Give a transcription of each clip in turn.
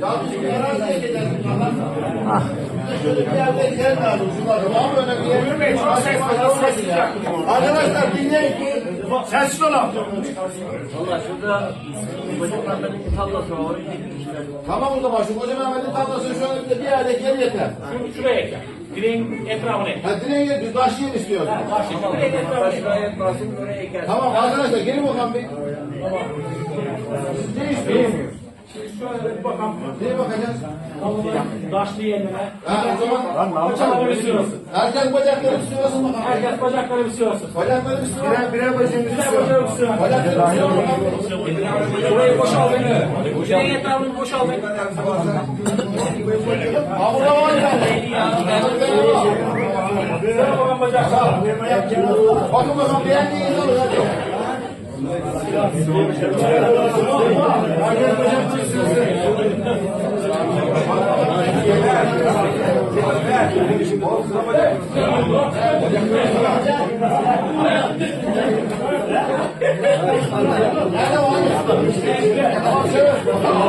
Ya biz bir araziye gidelim. Şöyle bir yerde yer lazım. Şurada var mı öyle bir yer? Ömür Bey, çok ses var, çok ses var. Arkadaşlar dinleyin ki. Sessiz olun. Valla şurada bacaklarında bir tarlası var. Oraya gitmişler. Tamam o zaman şu koca Mehmet'in şöyle bir de bir yerde yer yeter. Şunu şuraya ekle. Direğin etrafına ekle. Ha direğe gel düz taşlayın istiyoruz. Tamam. Başka ayak basın oraya eker. Tamam arkadaşlar gelin bakalım bir. Siz ne istiyorsunuz? Şöyle bir bakalım. Neye bakacağız? Taşlı yerine. Ha o zaman Bacakları istiyorsun. erkek bacakları istiyorsun bakalım. Herkes bacakları istiyorsun. Bacakları istiyorsun. Birer, birer bacağını Bacakları istiyorsun. Bacakları istiyorsun. Burayı boşaltın. Direğin etrafını boşaltın. Ha burada var ya. Şöyle bakalım bacaklar. Bakın bakalım beğendiğiniz olur hadi. Herkes bacak istiyorsun. Nerede var? Tamam şöyle. Bacakları istiyor musun? Gören bakalım. Bacakları. Sen istiyor musun? Sen bir bak. Kaldır kaldır.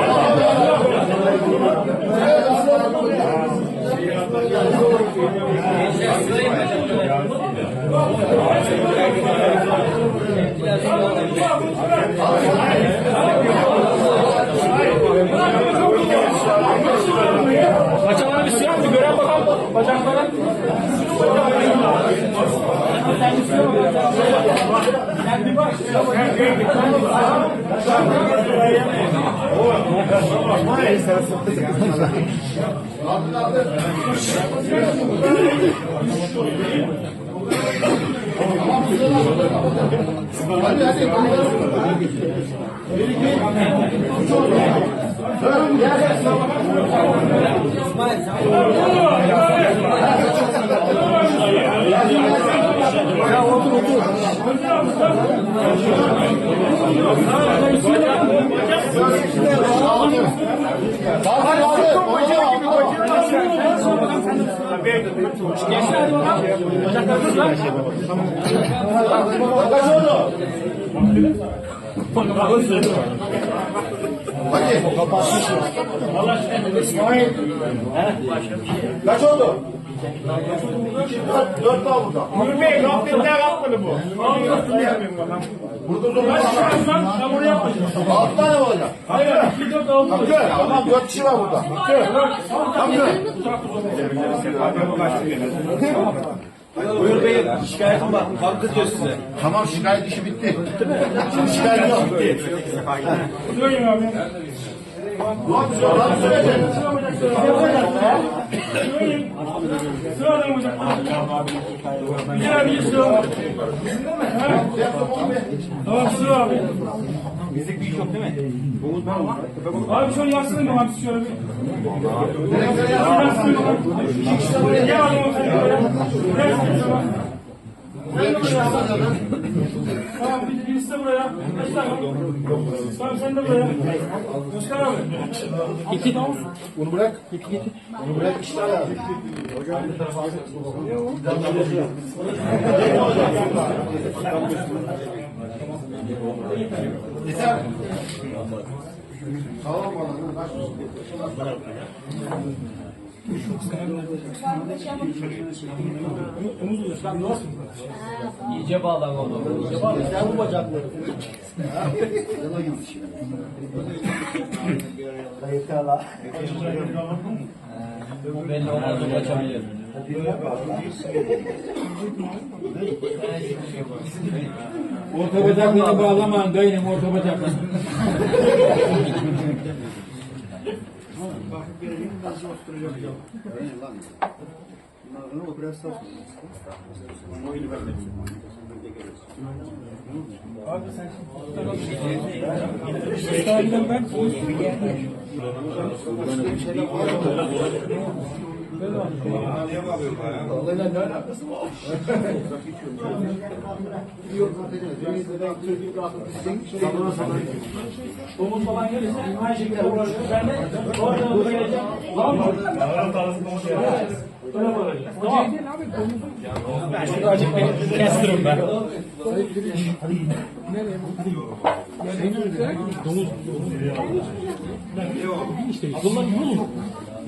Hadi hadi. Bir iki. Dört. Gel. Ya otur otur. Kaldır kaldır. Kaç oldu? Hadi. İsmail. Kaç oldu? Dört, daha burada. Ömür Bey, noktalar atmadı bu. Burada dur. Altı tane mi olacak? Hayır, iki dört altı. Hakkı. Tamam dört kişi var burada. Hakkı. Buyur beyim. Şikayetim var. Hakkı diyor size. Tamam şikayet işi bitti. Şimdi şikayet yok. Abi. Hocam. Güzel bir sıra. Tamam sıra abi. Bizlik bir iş yok değil mi? Abi şöyle yatsın mı abi şöyle bir. Yatsın mı? Abi o sen böyle. Sen de buraya. Tamam bir- birisi de buraya. Kaç tane? Tamam sen de buraya. Göster abi. İki. Bunu bırak. Bunu bırak iki tane abi. Yeter. Tamam bana. İyice bağlan oldu. İyice bağlan. Sen bu bacakları. Bu belli olmaz o kaçabilir. Orta bacakları bağlamayın dayım orta bacakları. não zor tutturacağım. Öyle lan. Bunların o ben Anaya bağlıyor bayağı. Olayla ne alakası var? Yok. Domuz falan gelirse aynı şekilde uğraşıyor. Ben de orada bir geleceğim. Var mı? Öyle bağlayacağız. Tamam. Ben şurada acık beni kestiririm ben. Nereye? Domuz. Yok. İşte. Bunlar yolu.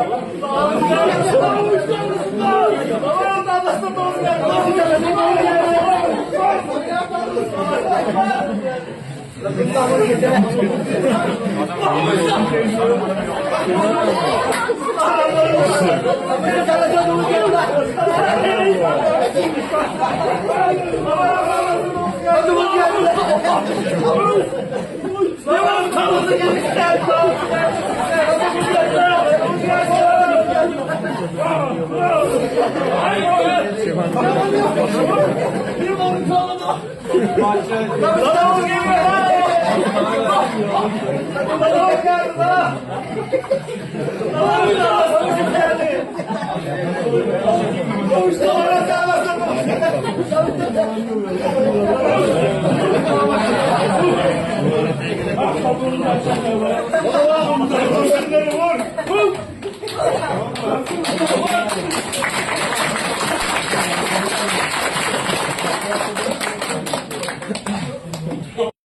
Allah'ım Allah'ım